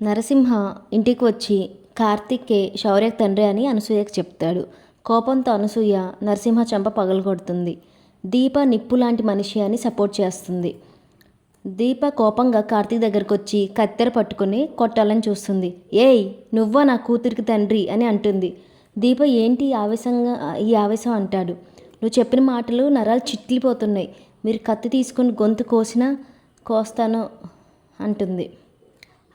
నరసింహ ఇంటికి వచ్చి కార్తిక్కే శౌర్య తండ్రి అని అనసూయకు చెప్తాడు. కోపంతో అనసూయ నరసింహ చెంప పగలగొడుతుంది. దీప నిప్పు లాంటి మనిషి అని సపోర్ట్ చేస్తుంది. దీప కోపంగా కార్తీక్ దగ్గరకు వచ్చి కత్తెర పట్టుకుని కొట్టాలని చూస్తుంది. ఏయ్ నువ్వా నా కూతురికి తండ్రి అని అంటుంది. దీప ఏంటి ఈ ఆవేశంగా ఈ ఆవేశం అంటాడు. నువ్వు చెప్పిన మాటలు నరాలు చిట్లిపోతున్నాయి. మీరు కత్తి తీసుకుని గొంతు కోసినా కోస్తాను అంటుంది.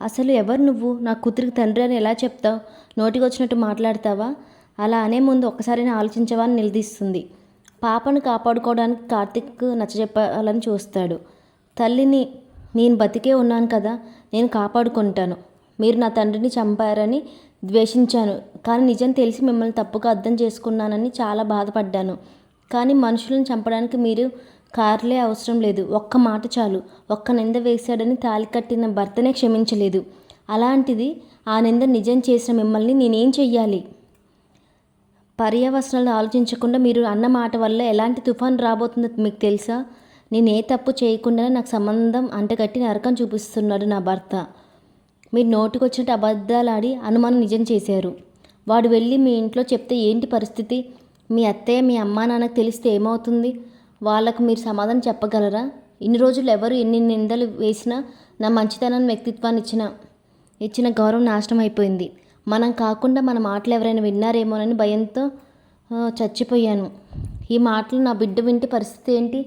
అసలు ఎవరు నువ్వు? నా కూతురికి తండ్రి అని ఎలా చెప్తావు? నోటికొచ్చినట్టు మాట్లాడతావా? అలా అనే ముందు ఒక్కసారి ఆలోచించవా అని నిలదీస్తుంది. పాపను కాపాడుకోవడానికి కార్తిక్ నచ్చజెప్పాలని చూస్తాడు. తల్లిని నేను బతికే ఉన్నాను కదా నేను కాపాడుకుంటాను. మీరు నా తండ్రిని చంపారని ద్వేషించాను. కానీ నిజం తెలిసి మిమ్మల్ని తప్పుగా అర్థం చేసుకున్నానని చాలా బాధపడ్డాను. కానీ మనుషులను చంపడానికి మీరు కార్లే అవసరం లేదు. ఒక్క మాట చాలు. ఒక్క నింద వేశాడని తాలి కట్టిన భర్తనే క్షమించలేదు. అలాంటిది ఆ నింద నిజం చేసిన మిమ్మల్ని నేనేం చెయ్యాలి? పర్యవసనాలు ఆలోచించకుండా మీరు అన్న మాట వల్ల ఎలాంటి తుఫాన్ రాబోతుందో మీకు తెలుసా? నేను ఏ తప్పు చేయకుండానే నాకు సంబంధం అంటగట్టి నరకం చూపిస్తున్నాడు నా భర్త. మీరు నోటికొచ్చినట్టు అబద్ధాలు ఆడి అనుమానం నిజం చేశారు. వాడు వెళ్ళి మీ ఇంట్లో చెప్తే ఏంటి పరిస్థితి? మీ అత్తయ్య మీ అమ్మా నాన్నకు తెలిస్తే ఏమవుతుంది? వాళ్ళకు మీరు సమాధానం చెప్పగలరా? ఇన్ని రోజులు ఎవరు ఎన్ని నిందలు వేసినా నా మంచితనాన్ని వ్యక్తిత్వాన్ని ఇచ్చిన ఇచ్చిన గౌరవం నాశనం అయిపోయింది. మనం కాకుండా మన మాటలు ఎవరైనా విన్నారేమోనని భయంతో చచ్చిపోయాను. ఈ మాటలు నా బిడ్డ వింటే పరిస్థితి ఏంటి?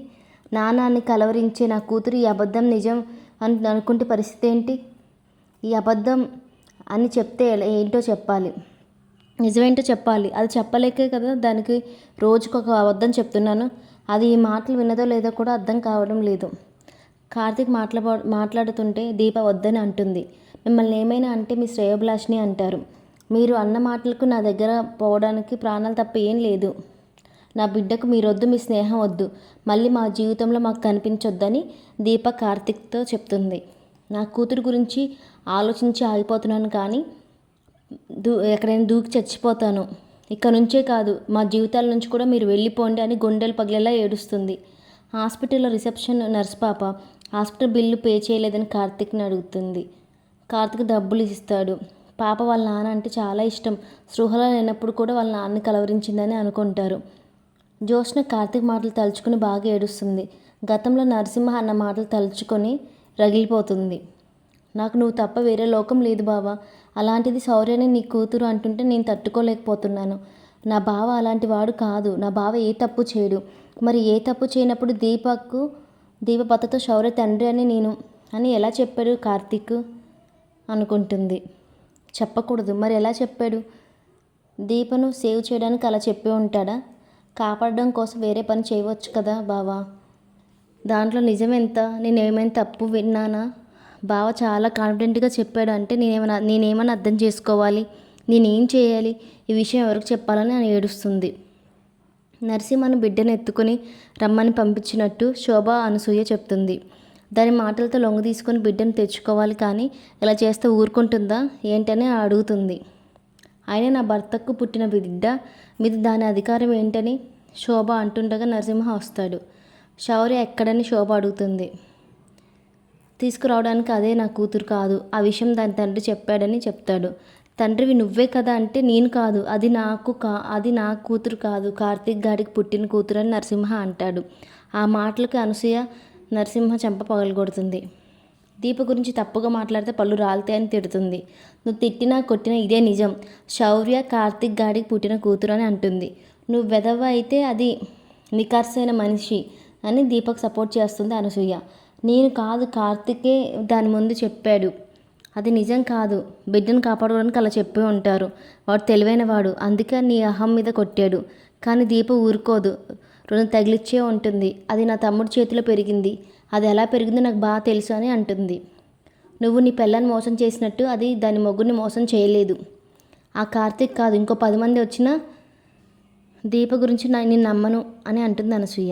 నాన్నని కలవరించే నా కూతురు ఈ అబద్ధం నిజం అని అనుకుంటే పరిస్థితి ఏంటి? ఈ అబద్ధం అని చెప్తే ఏంటో చెప్పాలి. నిజమేంటో చెప్పాలి. అది చెప్పలేకే కదా దానికి రోజుకు ఒక అబద్ధం చెప్తున్నాను. అది ఈ మాటలు విన్నదో లేదో కూడా అర్థం కావడం లేదు. కార్తీక్ మాట్లా మాట్లాడుతుంటే దీప వద్దని అంటుంది. మిమ్మల్ని ఏమైనా అంటే మీ శ్రేయోభిలాష్ని అంటారు. మీరు అన్న మాటలకు నా దగ్గర పోవడానికి ప్రాణాలు తప్ప ఏం లేదు. నా బిడ్డకు మీరొద్దు మీ స్నేహం వద్దు. మళ్ళీ మా జీవితంలో మాకు కనిపించొద్దని దీప కార్తిక్తో చెప్తుంది. నా కూతురు గురించి ఆలోచించి ఆగిపోతున్నాను కానీ దూ ఎక్కడైనా దూకి చచ్చిపోతాను. ఇక్కడ నుంచే కాదు మా జీవితాల నుంచి కూడా మీరు వెళ్ళిపోండి అని గుండెలు పగిలేలా ఏడుస్తుంది. హాస్పిటల్లో రిసెప్షన్ నర్స్ పాప హాస్పిటల్ బిల్లు పే చేయలేదని కార్తిక్ని అడుగుతుంది. కార్తిక్ డబ్బులు ఇస్తాడు. పాప వాళ్ళ నాన్న అంటే చాలా ఇష్టం. సృహలో లేనప్పుడు కూడా వాళ్ళ నాన్నని కలవరించిందని అనుకుంటారు. జ్యోష్ణ కార్తీక్ మాటలు తలుచుకుని బాగా ఏడుస్తుంది. గతంలో నరసింహ అన్న మాటలు తలుచుకొని రగిలిపోతుంది. నాకు నువ్వు తప్ప వేరే లోకం లేదు బావా. అలాంటిది శౌర్యని నీ కూతురు అంటుంటే నేను తట్టుకోలేకపోతున్నాను. నా బావ అలాంటి వాడు కాదు. నా బావ ఏ తప్పు చేయడు. మరి ఏ తప్పు చేయనప్పుడు దీపకు దీపపతతో శౌర్య తండ్రి అని నేను అని ఎలా చెప్పాడు కార్తీక్? అనుకుంటుంది. చెప్పకూడదు. మరి ఎలా చెప్పాడు? దీపను సేవ్ చేయడానికి అలా చెప్పి ఉంటాడా? కాపాడడం కోసం వేరే పని చేయవచ్చు కదా బావా? దాంట్లో నిజం ఎంత నేను ఏమైనా తప్పు విన్నానా? బావ చాలా కాన్ఫిడెంట్గా చెప్పాడు. అంటే నేనేమైనా నేనేమైనా అర్థం చేసుకోవాలి? నేనేం చేయాలి? ఈ విషయం ఎవరికి చెప్పాలని అని ఏడుస్తుంది. నరసింహను బిడ్డను ఎత్తుకుని రమ్మని పంపించినట్టు శోభ అనసూయ చెప్తుంది. దాని మాటలతో లొంగ తీసుకొని బిడ్డను తెచ్చుకోవాలి కానీ ఇలా చేస్తే ఊరుకుంటుందా? ఏంటని అడుగుతుంది. ఆయన నా భర్తకు పుట్టిన బిడ్డ మీద దాని అధికారం ఏంటని శోభ అంటుండగా నరసింహ వస్తాడు. శౌర్య ఎక్కడని శోభ అడుగుతుంది. తీసుకురావడానికి అదే నా కూతురు కాదు. ఆ విషయం దాని తండ్రి చెప్పాడని చెప్తాడు. తండ్రివి నువ్వే కదా అంటే నేను కాదు. అది నాకు కా అది నా కూతురు కాదు. కార్తీక్ గాడికి పుట్టిన కూతురు అని నరసింహ అంటాడు. ఆ మాటలకు అనసూయ నరసింహ చెంప పగలగొడుతుంది. దీప గురించి తప్పుగా మాట్లాడితే పళ్ళు రాలుతాయని తిడుతుంది. నువ్వు తిట్టినా కొట్టినా ఇదే నిజం. శౌర్య కార్తిక్ గాడికి పుట్టిన కూతురు అని అంటుంది. నువ్వు వెధవ అయితే అది నికార్సైన మనిషి అని దీపక్ సపోర్ట్ చేస్తుంది అనసూయ. నేను కాదు కార్తికే దాని ముందు చెప్పాడు. అది నిజం కాదు. బిడ్డను కాపాడుకోవడానికి అలా చెప్పి ఉంటారు. వాడు తెలివైన వాడు. అందుకే నీ అహం మీద కొట్టాడు. కానీ దీప ఊరుకోదు. రుణం తగిలిచ్చే ఉంటుంది. అది నా తమ్ముడి చేతిలో పెరిగింది. అది ఎలా పెరిగిందో నాకు బాగా తెలుసు అని అంటుంది. నువ్వు నీ పిల్లని మోసం చేసినట్టు అది దాని మొగ్గుని మోసం చేయలేదు. ఆ కార్తీక్ కాదు. ఇంకో పది మంది వచ్చినా దీప గురించి నేను నమ్మను అని అంటుంది అనసూయ.